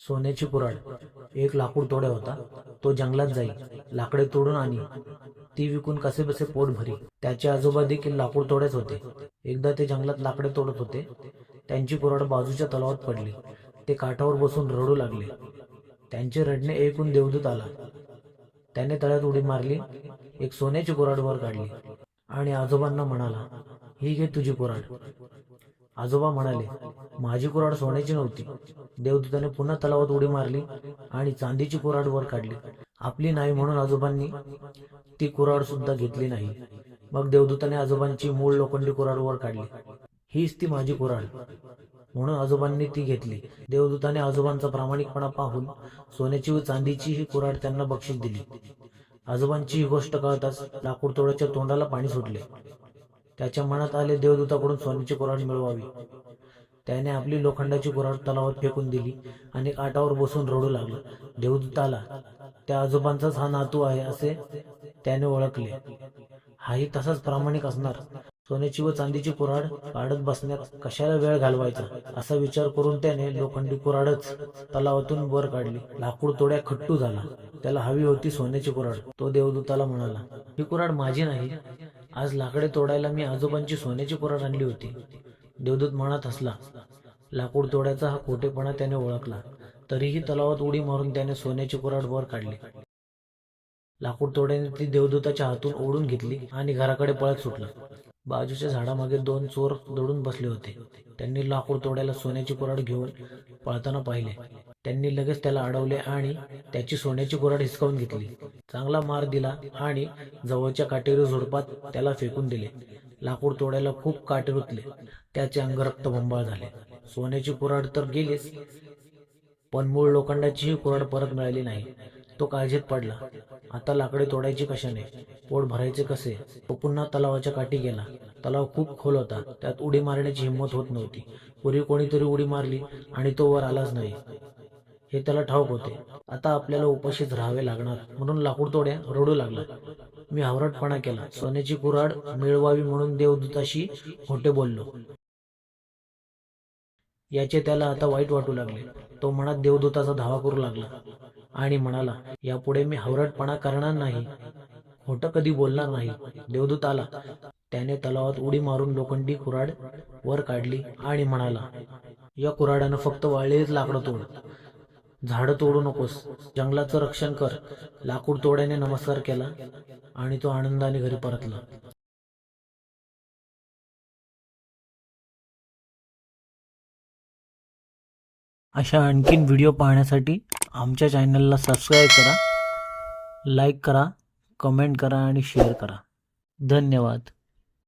सोन्याची कुऱ्हाड. एक लाकूड तोड्या होता. तो जंगलात जाई लाकडे तोडून आणि ती विकून कसे बसे पोट भरी. त्याचे आजोबा देखील लाकूड तोड्याच होते. एकदा ते जंगलात लाकडे तोडत होते. त्यांची कुराड बाजूच्या तलावात पडली. ते काठावर बसून रडू लागले. त्यांचे रडणे ऐकून देवदूत आला. त्याने तळ्यात उडी मारली एक सोन्याची कुराड वर काढली. आणि आजोबांना म्हणाला ही घे तुझी कुऱ्हाड. आजोबा म्हणाले माझी कुऱ्हाड सोन्याची नव्हती. देवदूताने पुन्हा तलावात उडी मारली आणि चांदीची कुऱ्हाड वर काढली. आपली नाही म्हणून आजोबांनी ती कुऱ्हाड सुद्धा घेतली नाही. मग देवदूताने आजोबांची मूळ लोखंडी कुऱ्हाड वर काढली. हीच ती माझी कुऱ्हाड. म्हणून आजोबांनी ती घेतली. देवदूताने आजोबांचा प्रामाणिकपणा पाहून सोन्याची व चांदीची ही कुऱ्हाड त्यांना बक्षीस दिली. आजोबांची ही गोष्ट कळताच लाकूड तोड्याच्या तोंडाला पाणी सुटले. त्याच्या मनात आले देवदूताकडून सोन्याची कुऱ्हाड मिळवावी. त्याने आपली लोखंडाची कुऱ्हाड तलावात फेकून दिली आणि काठावर बसून रडू लागला. देवदूताला त्या आजोबांचाच हा नातू आहे असे त्याने ओळखले. हाही तसाच प्रामाणिक असणार. सोन्याची व चांदीची कुऱ्हाड काढत बसण्यात कशाला वेळ घालवायचा? असा विचार करून त्याने लोखंडी कुऱ्हाडच तलावातून वर काढली. लाकूड तोड्या खट्टू झाला. त्याला हवी होती सोन्याची कुऱ्हाड. तो देवदूताला म्हणाला ही कुऱ्हाड माझी नाही. आज लाकडे तोडायला मी आजोबांची सोन्याची कुऱ्हाड आणली होती. देवदूत मनात हसला. लाकूड तोड्याचा हा खोटेपणा त्याने ओळखला. तरीही तलावात उडी मारून त्याने सोन्याची कुऱ्हाड वर काढली. लाकूड तोड्याने ती देवदूताच्या हातून ओढून घेतली आणि घराकडे पळत सुटला. बाजूच्या झाडामागे दोन चोर दडून बसले होते. त्यांनी लाकूड तोड्याला सोन्याची कुऱ्हाड घेऊन पळताना पाहिले. त्यांनी लगेच त्याला अडवले आणि त्याची सोन्याची कुराड हिसकावून घेतली. चांगला मार दिला आणि जवळच्या काटेरी झुडपात त्याला फेकून दिले. लाकूड तोड्याला खूप काटे रुतले. त्याचे अंग रक्तबंबाळ झाले. सोन्याची कुऱ्हाड तर गेलीच पण मूळ लोखंडाचीही कुराड परत मिळाली नाही. तो काळजीत पडला. आता लाकडे तोडायची कशाने? पोट भरायचे कसे? तो पुन्हा तलावाच्या काठी गेला. तलाव खूप खोल होता. त्यात उडी मारण्याची हिंमत होत नव्हती. पूर्वी कोणीतरी उडी मारली आणि तो वर आलाच नाही. हे त्याला ठाऊक होते. आता आपल्याला उपाशीच राहावे लागणार. म्हणून लाकूड तोड्या रडू लागला. मी हावरटपणा केला. सोन्याची कुऱ्हाड मिळवावी म्हणून देवदूताशी खोटे बोललो. याचे त्याला आता वाईट वाटू लागले. तो मनात देवदूताचा धावा करू लागला आणि म्हणाला यापुढे मी हावरटपणा करणार नाही. खोटं कधी बोलणार नाही. देवदूत आला. त्याने तलावात उडी मारून लोखंडी कुऱ्हाड वर काढली आणि म्हणाला या कुऱ्हाडानं फक्त वाळलेच लाकडं तोड. झाडं तोडू नकोस. जंगलाचं रक्षण कर. लाकूड तोड्याने नमस्कार केला आणि तो आनंदाने घरी परतला. अशा आणखीन व्हिडिओ पाहण्यासाठी आमच्या चॅनलला सबस्क्राईब करा लाईक करा कमेंट करा आणि शेअर करा. धन्यवाद.